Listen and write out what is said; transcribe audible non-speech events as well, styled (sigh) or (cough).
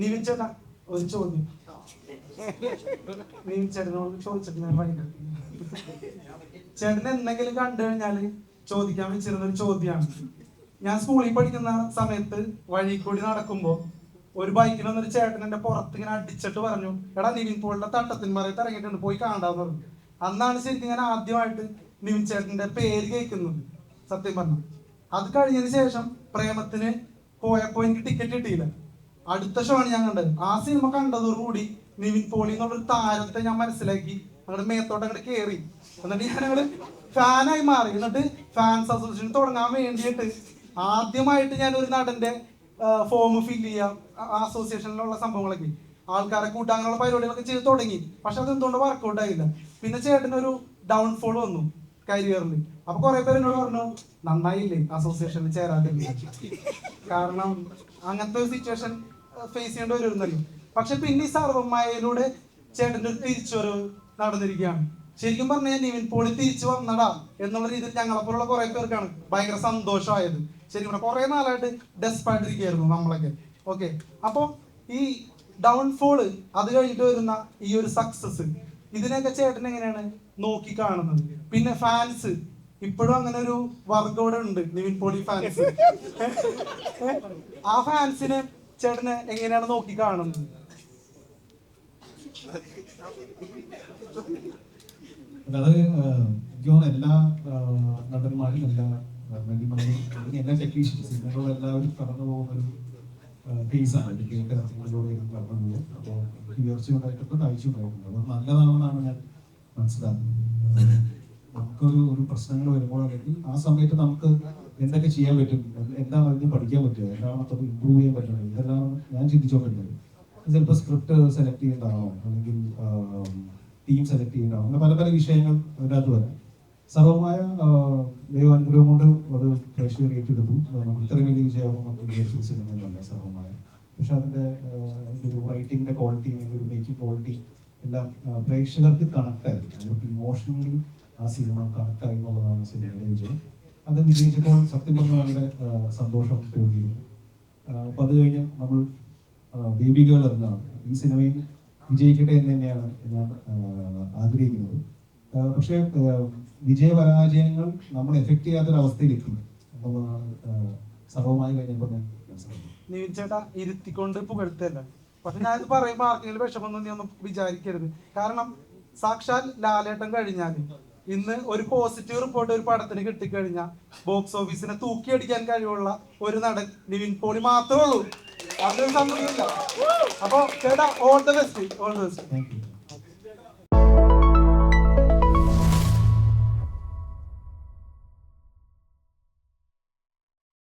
നിവിൻ ചേട്ടാ ഒരു ചോദ്യം. നിവിൻ ചേട്ടനോട് ചോദിച്ചിട്ട് ഞാൻ ഭയങ്കര ചേട്ടൻ എന്തെങ്കിലും കണ്ടു കഴിഞ്ഞാൽ ചോദിക്കാൻ വെച്ചിരുന്ന ഒരു ചോദ്യമാണ്. ഞാൻ സ്കൂളിൽ പഠിക്കുന്ന സമയത്ത് വഴി കൂടി നടക്കുമ്പോ ഒരു ബൈക്കിൽ വന്നൊരു ചേട്ടൻ എന്റെ പുറത്ത് ഇങ്ങനെ അടിച്ചിട്ട് പറഞ്ഞു എടാ നിവിൻ പോളിന്റെ തട്ടത്തിന് മറിയത്ത് ഇറങ്ങിയിട്ടുണ്ട് പോയി കാണാന്ന് പറഞ്ഞു. അന്നാണ് ശരിക്കും ഞാൻ ആദ്യമായിട്ട് നിവിൻ ചേട്ടന്റെ പേര് കേൾക്കുന്നത് സത്യം പറഞ്ഞു. അത് കഴിഞ്ഞതിന് ശേഷം പ്രേമത്തിന് പോയപ്പോ എനിക്ക് ടിക്കറ്റ് കിട്ടിയില്ല. അടുത്ത ഷോ ആണ് ഞാൻ കണ്ടത്. ആ സിനിമ കണ്ടതോടുകൂടി നിവിൻ പോളി എന്നുള്ളൊരു താരത്തെ ഞാൻ മനസ്സിലാക്കി. അങ്ങോട്ട് മേത്തോട്ട് അങ്ങോട്ട് കയറി എന്നിട്ട് ഞാൻ ഞങ്ങൾ ഫാനായി മാറി. എന്നിട്ട് ഫാൻസ് അസോസിയേഷൻ തുടങ്ങാൻ വേണ്ടിയിട്ട് ആദ്യമായിട്ട് ഞാൻ ഒരു നടന്റെ ഫോം ഫിൽ ചെയ്യാം. അസോസിയേഷനിലുള്ള സംഭവങ്ങളൊക്കെ. ആൾക്കാരെ കൂട്ടാൻ അങ്ങനെയുള്ള പരിപാടികളൊക്കെ ചെയ്ത് തുടങ്ങി. പക്ഷെ അത് എന്തുകൊണ്ട് വർക്കൗട്ട് ആയില്ല? പിന്നെ ചേട്ടനൊരു ഡൗൺഫോൾ വന്നു കരിയറിൽ അപ്പൊ കുറെ പേര് എന്നോട് പറഞ്ഞു നന്നായില്ലേ അസോസിയേഷനിൽ ചേരാതില്ല കാരണം അങ്ങനത്തെ ഒരു സിറ്റുവേഷൻ ഫേസ് ചെയ്യേണ്ടി വരുന്നല്ലോ പക്ഷെ പിന്നെ ഈ സർവമായയിലൂടെ ചേട്ടന്റെ ഒരു തിരിച്ചുവരവ് നടന്നിരിക്കുകയാണ്. ശരിക്കും പറഞ്ഞാൽ നിവിൻ പോളി തിരിച്ചു വന്നടാ എന്നുള്ള രീതിയിൽ ഞങ്ങളെപ്പോലുള്ള കുറെ പേർക്കാണ് ഭയങ്കര സന്തോഷമായത്. ശരിക്കും പറഞ്ഞാൽ കുറെ നാളായിട്ട് ഡെസ്പായിട്ടിരിക്കുകയായിരുന്നു നമ്മളൊക്കെ. ഓക്കെ അപ്പോൾ ഈ ഡൗൺഫോൾ അത് കഴിഞ്ഞിട്ട് വരുന്ന ഈ ഒരു സക്സസ് ഇതിനൊക്കെ ചേട്ടൻ എങ്ങനെയാണ് നോക്കി കാണുന്നത്? പിന്നെ ഫാൻസ് ഇപ്പോഴും അങ്ങനെ ഒരു വർഗോടെ ഉണ്ട് നിവിൻ പോളി ഫാൻസ് (laughs) ആ ഫാൻസിനെ ചേട്ടന് എങ്ങനെയാണ് നോക്കി കാണുന്നത് എനിക്ക് എല്ലാ നടന്മാരും എല്ലാ എല്ലാ ടെക്നീഷ്യൻസ് എല്ലാവരും കടന്നു പോകുന്ന ഒരു ഫേസാണ് കാര്യങ്ങളിലൂടെ കടന്നു പോകും അപ്പോൾ ഉയർച്ചയുണ്ടായിട്ടുണ്ട് താഴ്ചയുണ്ടായിട്ടുണ്ട് അത് നല്ലതാണെന്നാണ് ഞാൻ മനസ്സിലാക്കുന്നത്. നമുക്കൊരു ഒരു പ്രശ്നങ്ങൾ വരുമ്പോൾ അല്ലെങ്കിൽ ആ സമയത്ത് നമുക്ക് എന്തൊക്കെ ചെയ്യാൻ പറ്റും? എന്താണ് അതിന് പഠിക്കാൻ പറ്റുക? എന്താണ് അത്രയും ഇമ്പ്രൂവ് ചെയ്യാൻ പറ്റുന്നത് ഇതെല്ലാം ഞാൻ ചിന്തിച്ചുകൊണ്ടിരുന്നത്. ചിലപ്പോൾ സ്ക്രിപ്റ്റ് സെലക്ട് ചെയ്യേണ്ടതാണോ അല്ലെങ്കിൽ ടീം സെലക്ട് ചെയ്യേണ്ടതാണോ അങ്ങനെ പല പല വിഷയങ്ങൾ അതിനകത്ത് വരാം. സർവമായ ദൈവാനുഗ്രഹം കൊണ്ട് അത് പ്രേക്ഷകർ ഏറ്റെടുത്തു നമുക്ക് ഇത്രയും വലിയ വിജയമാകും നമുക്ക് വിചാരിച്ച സിനിമയിലല്ല സർവമായ. പക്ഷെ അതിന്റെ ഒരു ക്വാളിറ്റി ഒരു മേക്കിംഗ് ക്വാളിറ്റി എല്ലാം പ്രേക്ഷകർക്ക് അവർക്ക് ഇമോഷണലി ആ സിനിമ കണക്ട് ആയി എന്നുള്ളതാണ് സിനിമയുടെ വിജയം. അത് വിജയിച്ചപ്പോൾ സത്യം പറഞ്ഞ വളരെ സന്തോഷം തോന്നിയിരുന്നു. അപ്പൊ അത് കഴിഞ്ഞ് നമ്മൾ ബേബികൾ എന്നാണ് ഈ സിനിമയിൽ വിജയിക്കട്ടെ എന്ന് തന്നെയാണ് ഞാൻ ആഗ്രഹിക്കുന്നത്. പക്ഷേ വിജയപരാജയങ്ങൾ നമ്മൾ എഫക്ട് ചെയ്യാത്തൊരവസ്ഥയിലെത്തി എന്നുള്ളതാണ് സർവമായി കഴിഞ്ഞപ്പോൾ ഞാൻ ഇരുത്തിക്കൊണ്ട് പുകഴ്ത്തല്ല? പക്ഷെ ഞാൻ പറയുമ്പോൾ ആർക്കെങ്കിലും വിഷമൊന്നും നീ ഒന്നും വിചാരിക്കരുത്. കാരണം സാക്ഷാൽ ലാലേട്ടം കഴിഞ്ഞാൽ ഇന്ന് ഒരു പോസിറ്റീവ് റിപ്പോർട്ട് ഒരു പടത്തിന് കിട്ടിക്കഴിഞ്ഞാൽ ബോക്സ് ഓഫീസിനെ തൂക്കിയടിക്കാൻ കഴിവുള്ള ഒരു നടൻ നിവിൻ പോളി മാത്രമേ ഉള്ളൂ. അതൊരു സംശയമില്ല അപ്പൊ ചേട്ടാ all the best all the best